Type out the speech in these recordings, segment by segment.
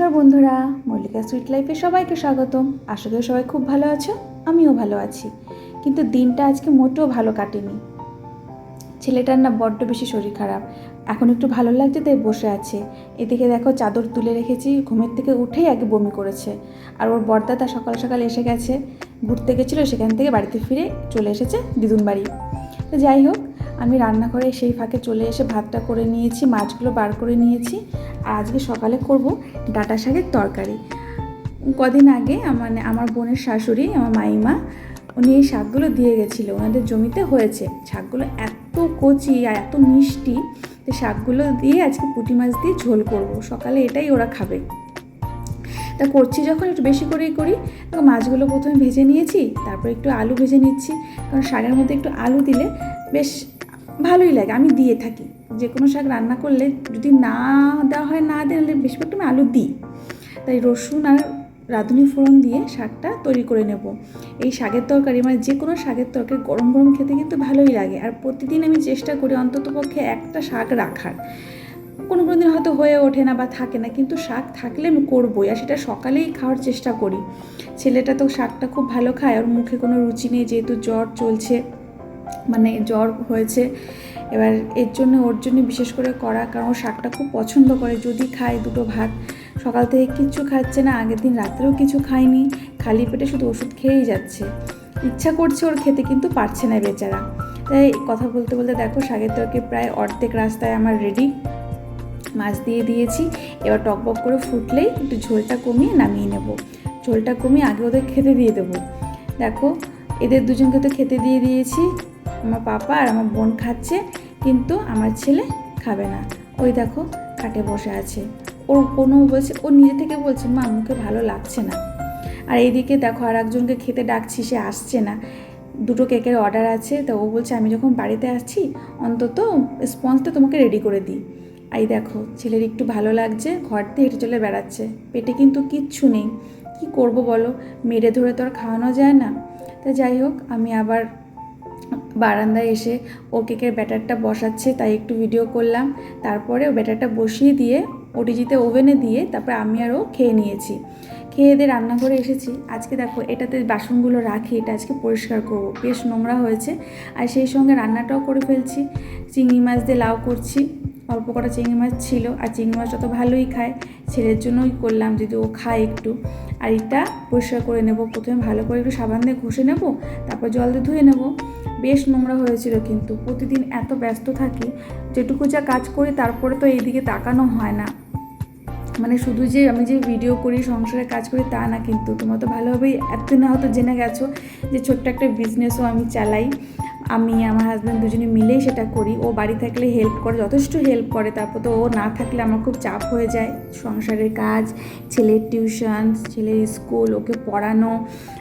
নমস্কার বন্ধুরা, মল্লিকা সুইট লাইফে সবাইকে স্বাগতম। আশা করি সবাই খুব ভালো আছো, আমিও ভালো আছি। কিন্তু দিনটা আজকে মোটেও ভালো কাটেনি। ছেলেটার না বড্ড বেশি শরীর খারাপ। এখন একটু ভালো লাগছে, তাই বসে আছে। এদিকে দেখো চাদর তুলে রেখেছি, ঘুমের থেকে উঠেই আগে বমি করেছে। আর ওর বরদাদা সকাল সকাল এসে গেছে। ঘুরতে গেছিল, সেখান থেকে বাড়িতে ফিরে চলে এসেছে দিদুন বাড়ি। তো যাই হোক, আমি রান্নাঘরে সেই ফাঁকে চলে এসে ভাতটা করে নিয়েছি, মাছগুলো বার করে নিয়েছি। আজকে সকালে করব ডাটা শাকের তরকারি। কদিন আগে মানে আমার বোনের শাশুড়ি, আমার মাইমা, উনি এই শাকগুলো দিয়ে গেছিল। ওনাদের জমিতে হয়েছে। শাকগুলো এত কচি আর এত মিষ্টি, তো শাকগুলো দিয়ে আজকে পুঁটি মাছ দিয়ে ঝোল করব। সকালে এটাই ওরা খাবে। তা করছি যখন একটু বেশি করেই করি, তখন মাছগুলো প্রথমে ভেজে নিয়েছি, তারপর একটু আলু ভেজে নিচ্ছি। কারণ শাকের মধ্যে একটু আলু দিলে বেশ ভালোই লাগে, আমি দিয়ে থাকি। যে কোনো শাক রান্না করলে যদি না দেওয়া হয়, না দিলে বেশিরভাগ আমি আলু দিই। তাই রসুন আর রাঁধুনি ফোড়ন দিয়ে শাকটা তৈরি করে নেব। এই শাকের তরকারি মানে যে কোনো শাকের তরকারি গরম গরম খেতে কিন্তু ভালোই লাগে। আর প্রতিদিন আমি চেষ্টা করি অন্ততপক্ষে একটা শাক রাখার। কোনো কোনো দিন হয়তো হয়ে ওঠে না বা থাকে না, কিন্তু শাক থাকলে আমি করবোই। আর সেটা সকালেই খাওয়ার চেষ্টা করি। ছেলেটা তো শাকটা খুব ভালো খায়, ওর মুখে কোনো রুচি নেই, যেহেতু জ্বর চলছে। মানে জ্বর হয়েছে, এবার এর জন্য, ওর জন্য বিশেষ করে করা কারণ শাকটা খুব পছন্দ করে, যদি খায় দুটো ভাত। সকাল থেকে কিচ্ছু খাচ্ছে না, আগের দিন রাত্রেও কিছু খায়নি, খালি পেটে শুধু ওষুধ খেয়েই যাচ্ছে। ইচ্ছা করছে ওর খেতে, কিন্তু পারছে না বেচারা। তাই কথা বলতে বলতে দেখো, শাকের তরকারি প্রায় অর্ধেক রাস্তায় আমার রেডি মাছ দিয়ে দিয়েছি, এবার টকবক করে ফুটলেই একটু ঝোলটা কমিয়ে নামিয়ে নেব। ঝোলটা কমিয়ে আগে ওদের খেতে দিয়ে দেবো। দেখো, এদের দুজনকে তো খেতে দিয়ে দিয়েছি। আমার পাপা আর আমার বোন খাচ্ছে, কিন্তু আমার ছেলে খাবে না। ওই দেখো, খাটে বসে আছে। ওর কোনো বলছে, ও নিজে থেকে বলছে, মা, মুখে ভালো লাগছে না। আর এইদিকে দেখো আর একজনকে খেতে ডাকছি, সে আসছে না। দুটো কেকের অর্ডার আছে, তো ও বলছে, আমি যখন বাড়িতে আসছি, অন্তত স্পঞ্জটা তোমাকে রেডি করে দিই। এই দেখো, ছেলের একটু ভালো লাগছে, ঘর দিয়ে হেঁটে চলে বেড়াচ্ছে। পেটে কিন্তু কিচ্ছু নেই। কি করব বলো? মেরে ধরে তো আর খাওয়ানো যায় না। তা যাই হোক, আমি আবার বারান্দায় এসে ও কেকের ব্যাটারটা বসাচ্ছে, তাই একটু ভিডিও করলাম। তারপরে ও ব্যাটারটা বসিয়ে দিয়ে ওটিজিতে ওভেনে দিয়ে তারপরে আমি আর ও খেয়ে নিয়েছি। খেয়ে দিয়ে রান্নাঘরে এসেছি। আজকে দেখো, এটাতে বাসনগুলো রাখি, এটা আজকে পরিষ্কার করব। বেশ নোংরা হয়েছে। আর সেই সঙ্গে রান্নাটাও করে ফেলছি। চিংড়ি মাছ দিয়ে লাউ করছি। অল্প কটা চিংড়ি মাছ ছিল। আর চিংড়ি মাছ অত ভালোই খায়, ছেলের জন্যই করলাম যদি ও খায় একটু। আর এটা পরিষ্কার করে নেব। প্রথমে ভালো করে একটু সাবান দিয়ে ঘষে নেব, তারপর জল দিয়ে ধুয়ে নেব। বেশ নোংরা হয়েছিল কিন্তু। প্রতিদিন এত ব্যস্ত থাকি, যেটুকু যা কাজ করি তারপরে তো এইদিকে তাকানো হয় না। মানে শুধু যে আমি যে ভিডিও করি, সংসারে কাজ করি তা না কিন্তু। তোমরা তো ভালোভাবেই এতদিনে হয়তো জেনে গেছো যে ছোট্ট একটা বিজনেসও আমি চালাই। আমি আমার হাজব্যান্ড দুজনে মিলেই সেটা করি। ও বাড়ি থাকলে হেল্প করে, যথেষ্ট হেল্প করে। তারপর তো ও না থাকলে আমার খুব চাপ হয়ে যায়। সংসারের কাজ, ছেলের টিউশন ছেলের স্কুল ওকে পড়ানো,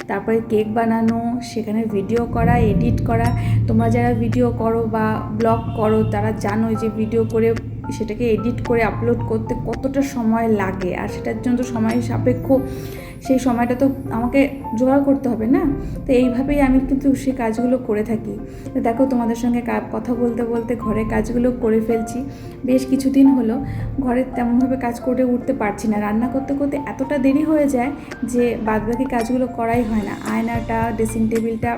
তারপরে কেক বানানো, সেখানে ভিডিও করা এডিট করা। তোমরা যারা ভিডিও করো বা ব্লগ করো, তারা জানো যে ভিডিও করে সেটাকে এডিট করে আপলোড করতে কতটা সময় লাগে? আর সেটার জন্য তো সময় সাপেক্ষ, সেই সময়টা তো আমাকে জোগাড় করতে হবে না? তো এইভাবেই আমি কিন্তু সেই কাজগুলো করে থাকি। দেখো তোমাদের সঙ্গে কথা বলতে বলতে ঘরের কাজগুলো করে ফেলছি। বেশ কিছুদিন হলো ঘরের তেমনভাবে কাজ করে উঠতে পারছি না। রান্না করতে করতে এতটা দেরি হয়ে যায় যে বাদবাকি কাজগুলো করাই হয় না। আয়নাটা ড্রেসিং টেবিলটা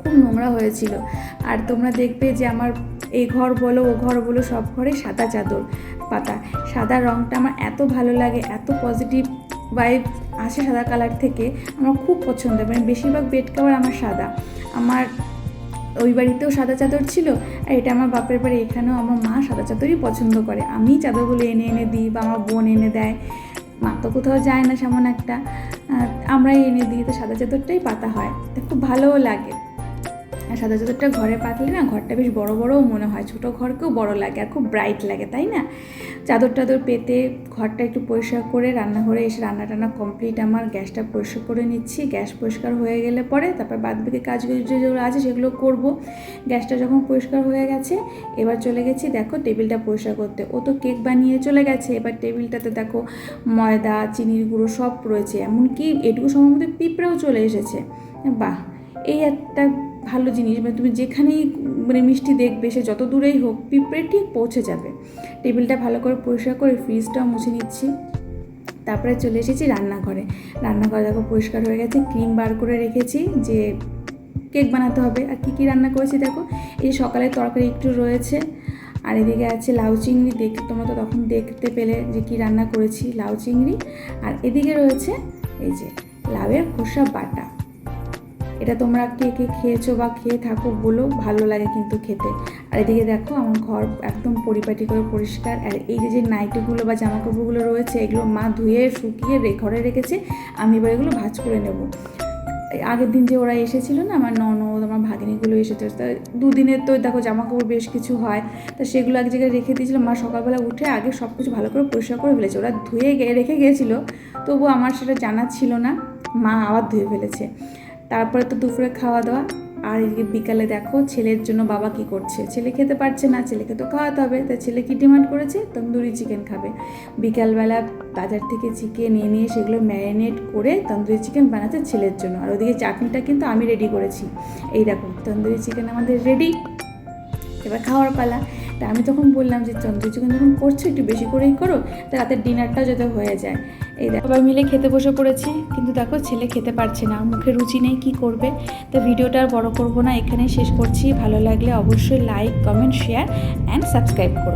খুব নোংরা হয়েছিল। আর তোমরা দেখবে যে আমার এই ঘর বলো, ও ঘর বলো, সব ঘরে সাদা চাদর পাতা। সাদা রঙটা আমার এত ভালো লাগে, এত পজিটিভ ভাইব আসে সাদা কালার থেকে, আমার খুব পছন্দ। মানে বেশিরভাগ বেড কাভার আমার সাদা। আমার ওই বাড়িতেও সাদা চাদর ছিল, আর এটা আমার বাপের বাড়ি, এখানেও আমার মা সাদা চাদরই পছন্দ করে। আমি চাদরগুলো এনে এনে দিই বা আমার বোন এনে দেয়। মা তো কোথাও যায় না, সেমন একটা আমরাই এনে দিই, তো সাদা চাদরটাই পাতা হয়। খুব ভালোও লাগে। আর সাদা চাদরটা ঘরে পাতলে না ঘরটা বেশ বড় বড়ও মনে হয়, ছোটো ঘরকেও বড় লাগে আর খুব ব্রাইট লাগে, তাই না? চাদর টাদর পেতে ঘরটা একটু পরিষ্কার করে রান্নাঘরে এসে রান্না টান্না কমপ্লিট আমার গ্যাসটা পরিষ্কার করে নিচ্ছি, গ্যাস পরিষ্কার হয়ে গেলে পরে তারপর বাদ বাকি কাজগুলো যেগুলো আছে সেগুলো করব। গ্যাসটা যখন পরিষ্কার হয়ে গেছে, এবার চলে গেছি দেখো টেবিলটা পরিষ্কার করতে। ও তো কেক বানিয়ে চলে গেছে, এবার টেবিলটাতে দেখো ময়দা, চিনির গুঁড়ো সব রয়েছে, এমনকি এটুকু সময় মধ্যে পিঁপড়েও চলে এসেছে। বাহ! এই একটা ভালো জিনিস মানে তুমি যেখানেই মানে মিষ্টি দেখবে, সে যত দূরেই হোক পিঁপড়ে ঠিক পৌঁছে যাবে। টেবিলটা ভালো করে পরিষ্কার করে ফ্রিজটাও মুছে নিচ্ছি। তারপরে চলে এসেছি রান্নাঘরে। রান্নাঘরে দেখো পরিষ্কার হয়ে গেছে, ক্রিম বার করে রেখেছি যে কেক বানাতে হবে। আর কী কী রান্না করেছি দেখো, এই সকালের তরকারি একটু রয়েছে। আর এদিকে আছে লাউ চিংড়ি, দেখ, তোমরা তো তখন দেখতে পেলে যে কী রান্না করেছি, লাউ চিংড়ি। আর এদিকে রয়েছে এই যে লাউয়ের খোসা বাটা। এটা তোমরা কে কে খেয়েছো বা খেয়ে থাকো বলো, ভালো লাগে কিন্তু খেতে। আর এদিকে দেখো, আমার ঘর একদম পরিপাটি করে পরিষ্কার। আর এই যে যে নাইটিগুলো বা জামা কাপড়গুলো রয়েছে, এগুলো মা ধুয়ে শুকিয়ে ঘরে রেখেছে, আমি এবার এগুলো ভাজ করে নেব। আগের দিন যে ওরা এসেছিল না, আমার ননদ, আমার ভাগিনীগুলো এসেছে। তা দুদিনের তো দেখো জামা কাপড় বেশ কিছু হয়। তা সেগুলো এক জায়গায় রেখে দিয়েছিল। মা সকালবেলা উঠে আগে সব কিছু ভালো করে পরিষ্কার করে ফেলেছে। ওরা ধুয়ে রেখে গিয়েছিল তবু আমার সেটা জানা ছিল না। মা আবার ধুয়ে ফেলেছে। তারপরে তো দুপুরে খাওয়া দাওয়া। আর এদিকে বিকালে দেখো ছেলের জন্য বাবা কি করছে? ছেলে খেতে পারছে না, ছেলেকে তো খাওয়াতে হবে। তা ছেলে কি ডিমান্ড করেছে? তন্দুরি চিকেন খাবে। বিকালবেলা বাজার থেকে চিকেন এনে সেগুলো ম্যারিনেট করে তন্দুরি চিকেন বানাচ্ছে ছেলের জন্য। আর ওদিকে চাটনিটা কিন্তু আমি রেডি করেছি। এই দেখো, তন্দুরি চিকেন আমাদের রেডি এবার খাওয়ার পালা। তা আমি তখন বললাম যে চন্দ্র চিকেন যখন করছ একটু বেশি করেই করো, তা রাতের ডিনারটাও যাতে হয়ে যায়। এই সবাই মিলে খেতে বসে পড়েছি, কিন্তু দেখো ছেলে খেতে পারছে না, মুখে রুচি নেই, কি করবে? তো ভিডিওটা আর বড় করব না, এখানেই শেষ করছি। ভালো লাগলে অবশ্যই like comment share and subscribe করো।